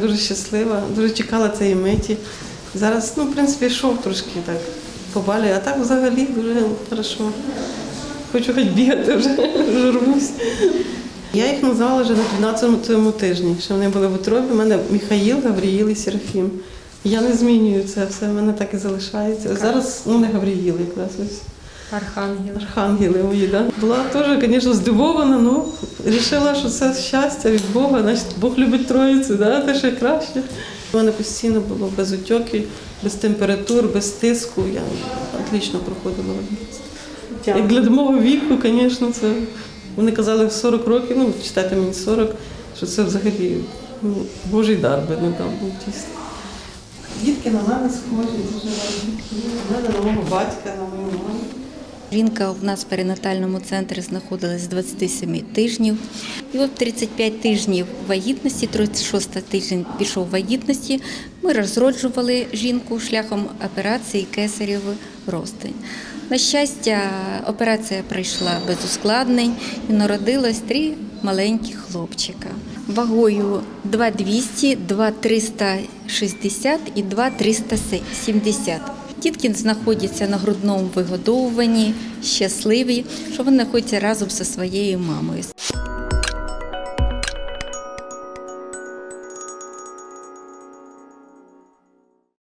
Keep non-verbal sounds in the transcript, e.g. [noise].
Дуже щаслива, дуже чекала цієї миті. Зараз, ну, в принципі, йшов трошки так побалює, а так взагалі дуже хорошо. Хочу хоч бігати вже, [laughs] вже рвусь. Я їх назвала вже на 12-му тижні, що вони були в утробі. У мене Михаїл, Гавріїл і Серафім. Я не змінюю це все, в мене так і залишається. Зараз ну, не Гавріїл якраз ось. Архангел. Архангели мої, да. Була теж, звісно, здивована, ну вирішила, що це щастя від Бога, значить Бог любить троїцю, да, те ще краще. У мене постійно було без утьоків, без температур, без тиску. Я отлично проходила. Як для мого віку, звісно, це вони казали в 40 років, ну читайте мені 40, що це взагалі ну, Божий дар би не там був дійсно. Дітки на мене схожі, дуже. На мене на мого батька, на мою маму. Жінка в нас в перинатальному центрі знаходилась з 27 тижнів. І от 35 тижнів вагітності, 36 тиждень пішов вагітності. Ми розроджували жінку шляхом операції кесарєвий розтин. На щастя, операція пройшла без ускладнень і народилось три маленькі хлопчика. Вагою 2200, 2360 і 2370. Дітки знаходяться на грудному вигодовуванні, щасливі, що вони знаходяться разом зі своєю мамою.